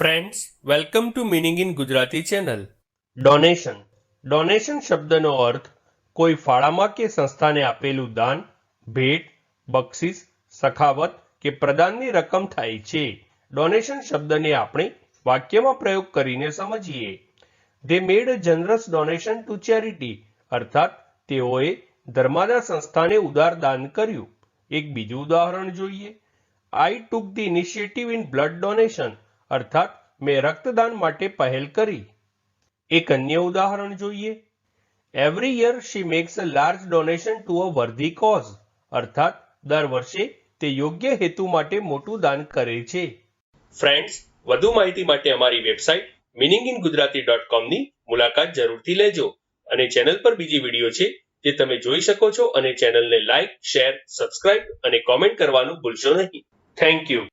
Friends welcome to meaning in Gujarati channel donation donation શબ્દનો અર્થ કોઈ ફાળામાં કે સંસ્થાને આપેલું દાન, ભેટ, બક્ષિસ, સખાવત કે પ્રદાનની રકમ થાય છે. ડોનેશન શબ્દને આપણે વાક્યમાં પ્રયોગ કરીને સમજીએ. They made generous donation to charity અર્થાત, તેઓએ ધર્માદા સંસ્થાને ઉદાર દાન કર્યું. એક બીજું ઉદાહરણ જોઈએ. I took the initiative in blood donation અર્થાત મેં રક્તદાન માટે પહેલ કરી. એક અન્ય ઉદાહરણ જોઈએ. Every year she makes a large donation to a worthy cause અર્થાત દર વર્ષે તે યોગ્ય હેતુ માટે મોટું દાન કરે છે. ફ્રેન્ડ્સ વધુ માહિતી માટે અમારી website meaning in Gujarati dot કોમની મુલાકાત જરૂરથી લેજો. અને ચેનલ પર બીજી વીડિયો છે જે તમે જોઈ શકો છો અને ચેનલને લાઇક શેર સબસ્ક્રાઇબ અને કોમેન્ટ કરવાનું ભૂલશો નહીં. Thank you